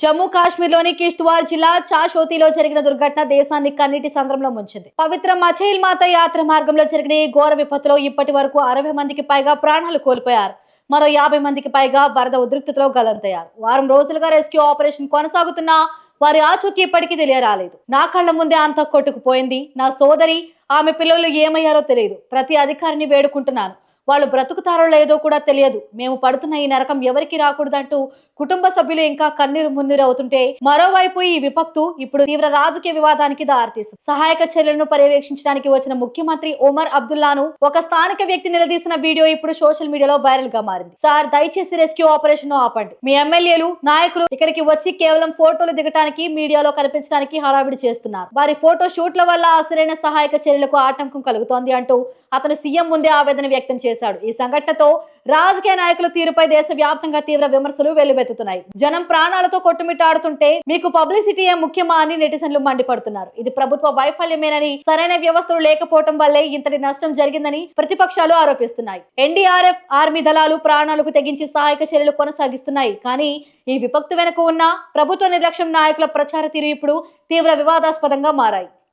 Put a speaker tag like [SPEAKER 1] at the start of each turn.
[SPEAKER 1] జమ్మూ కాశ్మీర్లోని కిష్త్వార్ జిల్లా చాషోతిలో జరిగిన దుర్ఘటన దేశాన్ని కన్నీటి సంద్రంలో ముంచింది. పవిత్ర మచైల్ మాత యాత్ర మార్గంలో జరిగిన ఈ ఘోర విపత్తులో ఇప్పటి వరకు అరవై మందికి పైగా ప్రాణాలు కోల్పోయారు. మరో యాభై మందికి పైగా వరద ఉద్రిక్తతలో గలంతయ్యారు. వారం రోజులుగా రెస్క్యూ ఆపరేషన్ కొనసాగుతున్నా వారి ఆచూకీ ఇప్పటికీ తెలియరాలేదు. నా కళ్ళ ముందే అంత కొట్టుకుపోయింది. నా సోదరి ఆమె పిల్లలు ఏమయ్యారో తెలియదు. ప్రతి అధికారిని వేడుకుంటున్నాను. వాళ్ళు బ్రతుకుతారో లేదో కూడా తెలియదు. మేము పడుతున్న ఈ నరకం ఎవరికి రాకూడదంటూ కుటుంబ సభ్యులు ఇంకా కన్నీరు మున్నీరు అవుతుంటే మరోవైపు ఈ విపత్తు ఇప్పుడు తీవ్ర రాజకీయ వివాదానికి దారితీస్తుంది. సహాయక చర్యలను పర్యవేక్షించడానికి వచ్చిన ముఖ్యమంత్రి ఒమర్ అబ్దుల్లాను ఒక స్థానిక వ్యక్తి నిలదీసిన వీడియో ఇప్పుడు సోషల్ మీడియాలో వైరల్గా మారింది. సార్ దయచేసి రెస్క్యూ ఆపరేషన్ ఆపండి. మీ ఎమ్మెల్యేలు నాయకులు ఇక్కడికి వచ్చి కేవలం ఫోటోలు దిగటానికి మీడియాలో కనిపించడానికి హడావిడి చేస్తున్నారు. వారి ఫోటో షూట్ల వల్ల అసలైన సహాయక చర్యలకు ఆటంకం కలుగుతోంది అంటూ అతను సీఎం ముందే ఆవేదన వ్యక్తం చేశాడు. ఈ సంఘటనతో రాజకీయ నాయకుల తీరుపై దేశవ్యాప్తంగా తీవ్ర విమర్శలు వెల్లువెత్తుతున్నాయి. జనం ప్రాణాలతో కొట్టుమిట్టాడుతుంటే మీకు పబ్లిసిటీయే ముఖ్యమా అని నెటిజన్లు మండిపడుతున్నారు. ఇది ప్రభుత్వ వైఫల్యమేనని సరైన వ్యవస్థలు లేకపోవడం వల్లే ఇంతటి నష్టం జరిగిందని ప్రతిపక్షాలు ఆరోపిస్తున్నాయి. ఎన్డీఆర్ఎఫ్ ఆర్మీ దళాలు ప్రాణాలకు తెగించి సహాయక చర్యలు కొనసాగిస్తున్నాయి. కానీ ఈ విపత్తు వెనుక ఉన్న ప్రభుత్వ నిర్లక్ష్యం నాయకుల ప్రచార తీరు ఇప్పుడు తీవ్ర వివాదాస్పదంగా మారాయి.